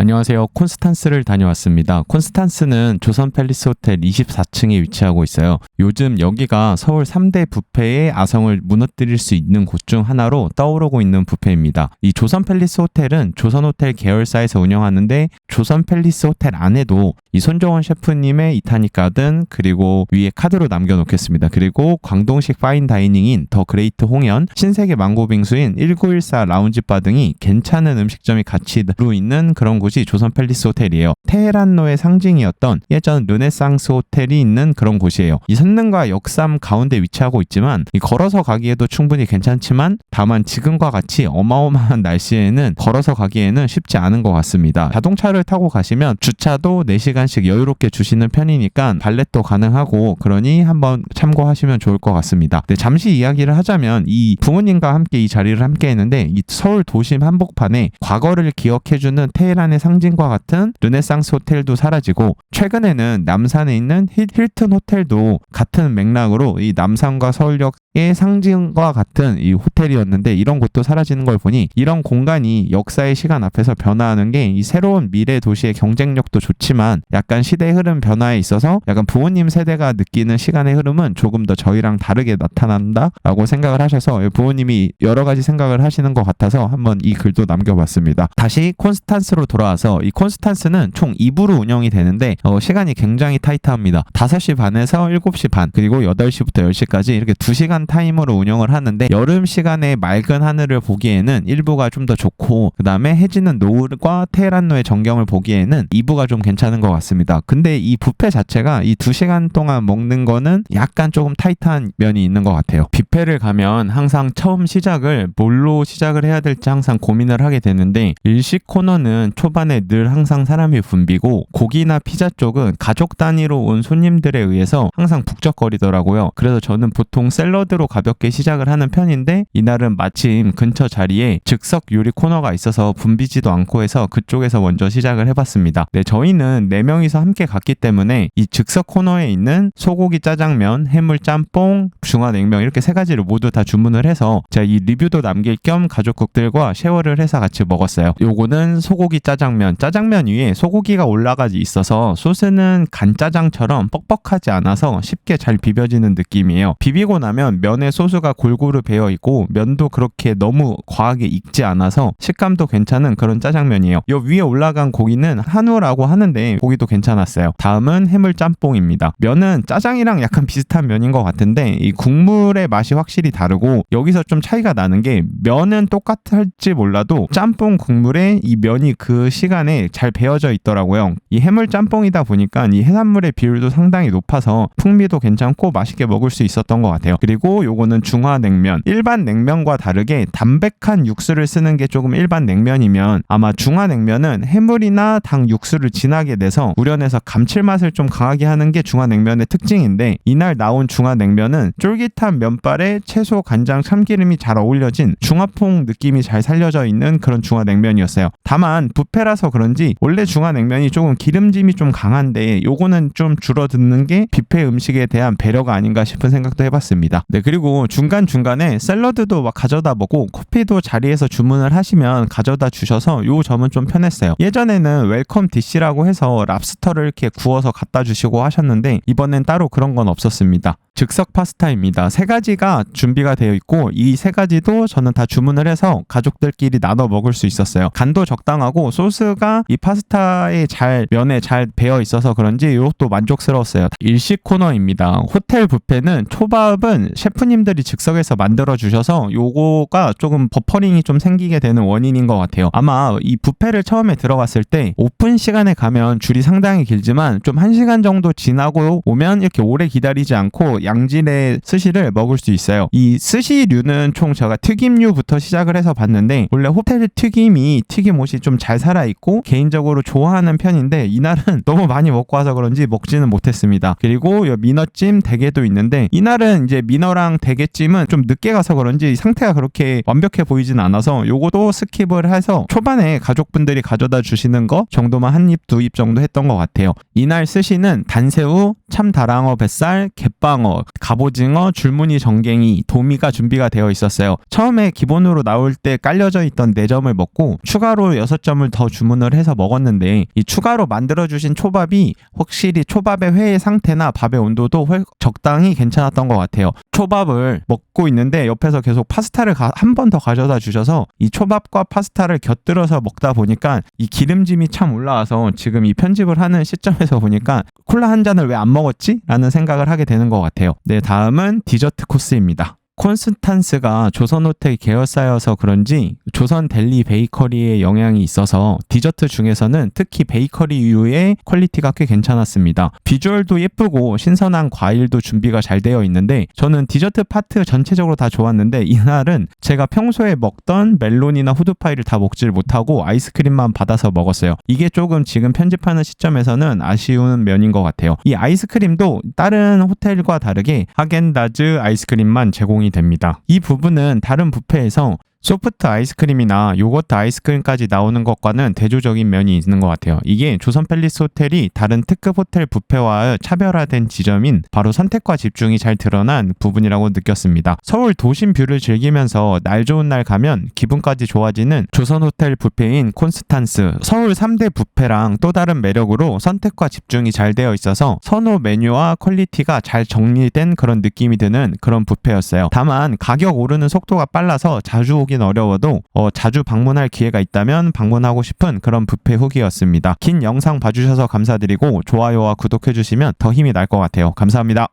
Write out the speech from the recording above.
안녕하세요. 콘스탄스를 다녀왔습니다. 콘스탄스는 조선 팰리스 호텔 24층에 위치하고 있어요. 요즘 여기가 서울 3대 뷔페의 아성을 무너뜨릴 수 있는 곳 중 하나로 떠오르고 있는 뷔페입니다. 이 조선 팰리스 호텔은 조선 호텔 계열사에서 운영하는데 조선 팰리스 호텔 안에도 이 손정원 셰프님의 이타닉 가든 그리고 위에 카드로 남겨놓겠습니다. 그리고 광동식 파인 다이닝인 더 그레이트 홍연, 신세계 망고 빙수인 1914 라운지바 등이 괜찮은 음식점이 같이 로 있는 그런 곳이 조선 팰리스 호텔이에요. 테헤란로의 상징이었던 예전 르네상스 호텔이 있는 그런 곳이에요. 이 선릉과 역삼 가운데 위치하고 있지만 이 걸어서 가기에도 충분히 괜찮지만 다만 지금과 같이 어마어마한 날씨에는 걸어서 가기에는 쉽지 않은 것 같습니다. 자동차를 타고 가시면 주차도 4시간씩 여유롭게 주시는 편이니까 발렛도 가능하고 그러니 한번 참고하시면 좋을 것 같습니다. 네, 잠시 이야기를 하자면 이 부모님과 함께 이 자리를 함께 했는데 이 서울 도심 한복판에 과거를 기억해주는 테헤란의 상징과 같은 르네상스 호텔도 사라지고 최근에는 남산에 있는 힐튼 호텔도 같은 맥락으로 이 남산과 서울역 의 상징과 같은 이 호텔이었는데 이런 곳도 사라지는 걸 보니 이런 공간이 역사의 시간 앞에서 변화하는 게 이 새로운 미래 도시의 경쟁력도 좋지만 약간 시대 흐름 변화에 있어서 약간 부모님 세대가 느끼는 시간의 흐름은 조금 더 저희랑 다르게 나타난다라고 생각을 하셔서 부모님이 여러 가지 생각을 하시는 것 같아서 한번 이 글도 남겨봤습니다. 다시 콘스탄스로 돌아와서 이 콘스탄스는 총 2부로 운영이 되는데 어, 시간이 굉장히 타이트합니다. 5시 반에서 7시 반 그리고 8시부터 10시까지 이렇게 2시간 타임으로 운영을 하는데 여름 시간에 맑은 하늘을 보기에는 1부가 좀 더 좋고 그 다음에 해지는 노을과 테헤란로의 전경을 보기에는 2부가 좀 괜찮은 것 같습니다. 근데 이 뷔페 자체가 이 2시간 동안 먹는 거는 약간 조금 타이트한 면이 있는 것 같아요. 뷔페를 가면 항상 처음 시작을 뭘로 시작을 해야 될지 항상 고민을 하게 되는데 일식 코너는 초반에 늘 항상 사람이 붐비고 고기나 피자 쪽은 가족 단위로 온 손님들에 의해서 항상 북적거리더라고요. 그래서 저는 보통 샐러드로 가볍게 시작을 하는 편인데 이날은 마침 근처 자리에 즉석 요리 코너가 있어서 붐비지도 않고 해서 그쪽에서 먼저 시작 을 해봤습니다. 네, 저희는 4명이서 함께 갔기 때문에 이 즉석 코너에 있는 소고기 짜장면, 해물 짬뽕, 중화냉면 이렇게 세 가지를 모두 다 주문을 해서 제가 이 리뷰도 남길 겸 가족국들과 쉐어를 해서 같이 먹었어요. 요거는 소고기 짜장면. 짜장면 위에 소고기가 올라가 있어서 소스는 간짜장처럼 뻑뻑하지 않아서 쉽게 잘 비벼지는 느낌이에요. 비비고 나면 면에 소스가 골고루 배어 있고 면도 그렇게 너무 과하게 익지 않아서 식감도 괜찮은 그런 짜장면이에요. 요 위에 올라간 고기는 한우라고 하는데 고기도 괜찮았어요. 다음은 해물 짬뽕입니다. 면은 짜장이랑 약간 비슷한 면인 것 같은데 이 국물의 맛이 확실히 다르고 여기서 좀 차이가 나는 게 면은 똑같을지 몰라도 짬뽕 국물에 이 면이 그 시간에 잘 배어져 있더라고요. 이 해물 짬뽕이다 보니까 이 해산물의 비율도 상당히 높아서 풍미도 괜찮고 맛있게 먹을 수 있었던 것 같아요. 그리고 요거는 중화 냉면. 일반 냉면과 다르게 담백한 육수를 쓰는 게 조금 일반 냉면이면 아마 중화 냉면은 해물 이나 당 육수를 진하게 내서 우려내서 감칠맛을 좀 강하게 하는 게 중화냉면의 특징인데 이날 나온 중화냉면은 쫄깃한 면발에 채소, 간장, 참기름이 잘 어울려진 중화풍 느낌이 잘 살려져 있는 그런 중화냉면이었어요. 다만 뷔페라서 그런지 원래 중화냉면이 조금 기름짐이 좀 강한데 요거는 좀 줄어드는 게 뷔페 음식에 대한 배려가 아닌가 싶은 생각도 해봤습니다. 네 그리고 중간 중간에 샐러드도 막 가져다 보고 커피도 자리에서 주문을 하시면 가져다 주셔서 요 점은 좀 편했어요. 예전에 는 웰컴 디시라고 해서 랍스터를 이렇게 구워서 갖다 주시고 하셨는데 이번엔 따로 그런 건 없었습니다. 즉석 파스타입니다. 세 가지가 준비가 되어 있고 이 세 가지도 저는 다 주문을 해서 가족들끼리 나눠 먹을 수 있었어요. 간도 적당하고 소스가 이 파스타에 잘 면에 잘 배어 있어서 그런지 이것도 만족스러웠어요. 일식 코너입니다. 호텔 뷔페는 초밥은 셰프님들이 즉석에서 만들어 주셔서 요거가 조금 버퍼링이 좀 생기게 되는 원인인 것 같아요. 아마 이 뷔페를 처음에 들어갔을 때 오픈 시간에 가면 줄이 상당히 길지만 좀한 시간 정도 지나고 오면 이렇게 오래 기다리지 않고 양질의 스시를 먹을 수 있어요. 이 스시류는 총 제가 튀김류부터 시작을 해서 봤는데 원래 호텔 튀김이 튀김옷이 좀 잘 살아있고 개인적으로 좋아하는 편인데 이날은 너무 많이 먹고 와서 그런지 먹지는 못했습니다. 그리고 민어찜 대게도 있는데 이날은 이제 민어랑 대게찜은 좀 늦게 가서 그런지 상태가 그렇게 완벽해 보이진 않아서 요것도 스킵을 해서 초반에 가족분들이 가져다 주시 는 시키는 거 정도만 한 입 두 입 정도 했던 것 같아요. 이날 스시는 단새우, 참다랑어 뱃살, 갯방어, 갑오징어, 줄무늬 정갱이, 도미가 준비가 되어 있었어요. 처음에 기본으로 나올 때 깔려져 있던 4점을 먹고 추가로 6점을 더 주문을 해서 먹었는데 이 추가로 만들어주신 초밥이 확실히 초밥의 회의 상태나 밥의 온도도 훨- 적당히 괜찮았던 것 같아요. 초밥을 먹고 있는데 옆에서 계속 파스타를 한 번 더 가져다 주셔서 이 초밥과 파스타를 곁들여서 먹다 보니까 이 기름 짐이 참 올라와서 지금 이 편집을 하는 시점에서 보니까 콜라 한 잔을 왜 안 먹었지? 라는 생각을 하게 되는 것 같아요. 네, 다음은 디저트 코스입니다. 콘스탄스가 조선호텔 계열사여서 그런지 조선 델리 베이커리의 영향이 있어서 디저트 중에서는 특히 베이커리류의 퀄리티가 꽤 괜찮았습니다. 비주얼도 예쁘고 신선한 과일도 준비가 잘 되어 있는데 저는 디저트 파트 전체적으로 다 좋았는데 이날은 제가 평소에 먹던 멜론이나 후드파이를 다 먹질 못하고 아이스크림만 받아서 먹었어요. 이게 조금 지금 편집하는 시점에서는 아쉬운 면인 것 같아요. 이 아이스크림도 다른 호텔과 다르게 하겐다즈 아이스크림만 제공이 됩니다. 이 부분은 다른 뷔페에서 소프트 아이스크림이나 요거트 아이스크림까지 나오는 것과는 대조적인 면이 있는 것 같아요. 이게 조선 팰리스 호텔이 다른 특급 호텔 뷔페와 차별화된 지점인 바로 선택과 집중이 잘 드러난 부분이라고 느꼈습니다. 서울 도심 뷰를 즐기면서 날 좋은 날 가면 기분까지 좋아지는 조선 호텔 뷔페인 콘스탄스 서울 3대 뷔페랑 또 다른 매력으로 선택과 집중이 잘 되어 있어서 선호 메뉴와 퀄리티가 잘 정리된 그런 느낌이 드는 그런 뷔페였어요. 다만 가격 오르는 속도가 빨라서 자주 오긴 어려워도 어, 자주 방문할 기회가 있다면 방문하고 싶은 그런 뷔페 후기였습니다. 긴 영상 봐주셔서 감사드리고 좋아요와 구독해주시면 더 힘이 날 것 같아요. 감사합니다.